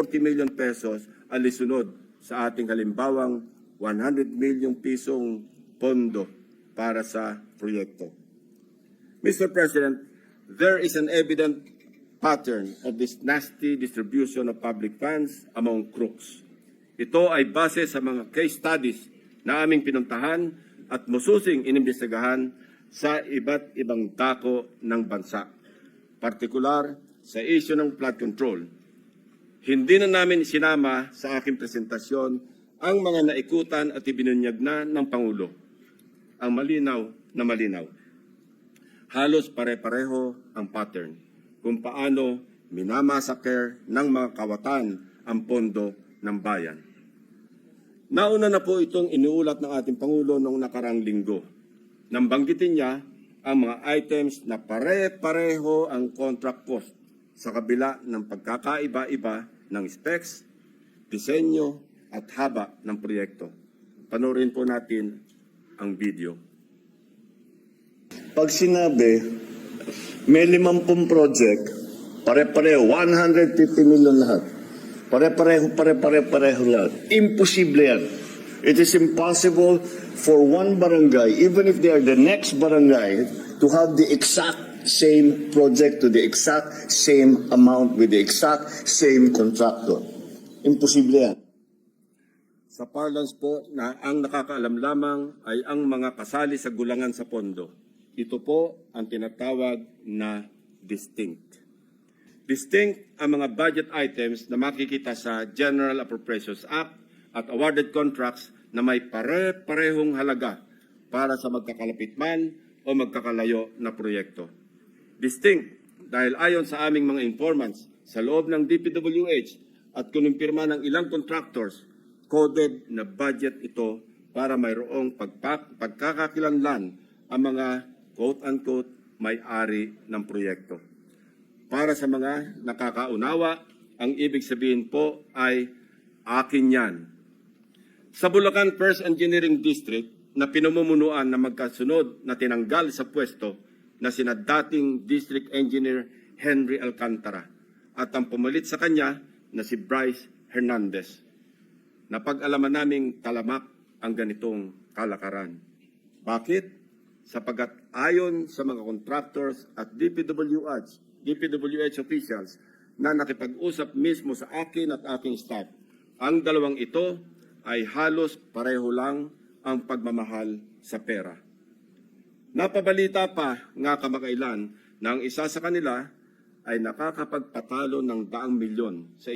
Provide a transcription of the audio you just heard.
40 million pesos ang lisunod sa ating halimbawang 100 milyong pisong pondo para sa proyekto. Mr. President, there is an evident pattern of this nasty distribution of public funds among crooks. Ito ay base sa mga case studies na aming pinuntahan at mususing inimbestigahan sa iba't ibang dako ng bansa, partikular sa issue ng flood control. Hindi na namin sinama sa aking presentasyon ang mga naikutan at ibinunyag na ng Pangulo. Ang malinaw na malinaw halos pare-pareho ang pattern kung paano minamasaker ng mga kawatan ang pondo ng bayan. Nauna na po itong iniulat ng ating Pangulo noong nakarang linggo. Nang banggitin niya ang mga items na pare-pareho ang contract cost sa kabila ng pagkakaiba-iba ng specs, disenyo at haba ng proyekto. Panoorin po natin ang video. Pag sinabi, may limampung project, pare-pareho, 150 million lahat. Pare-pareho, pare-pare-pareho lahat. Imposible yan. It is impossible for one barangay, even if they are the next barangay, to have the exact same project to the exact same amount with the exact same contractor. Imposible yan. Sa parlance po na ang nakakaalam lamang ay ang mga kasali sa gulangan sa pondo. Ito po ang tinatawag na distinct. Distinct ang mga budget items na makikita sa General Appropriations Act at awarded contracts na may pare-parehong halaga para sa magkakalapit man o magkakalayo na proyekto. Distinct dahil ayon sa aming mga informants sa loob ng DPWH at kinumpirma ng ilang contractors, coded na budget ito para mayroong pagpak- pagkakakilanlan ang mga quote-unquote may-ari ng proyekto. Para sa mga nakakaunawa, ang ibig sabihin po ay akin yan. Sa Bulacan First Engineering District na pinamumunuan na magkasunod na tinanggal sa pwesto na sina dating District Engineer Henry Alcantara at ang pumalit sa kanya na si Bryce Hernandez. Napag-alaman naming talamak ang ganitong kalakaran. Bakit? Sapagat ayon sa mga contractors at DPWH, DPWH officials na nakipag-usap mismo sa akin at aking staff, ang dalawang ito ay halos pareho lang ang pagmamahal sa pera. Napabalita pa nga kamakailan na ang isa sa kanila ay nakakapagpatalo ng daang milyon sa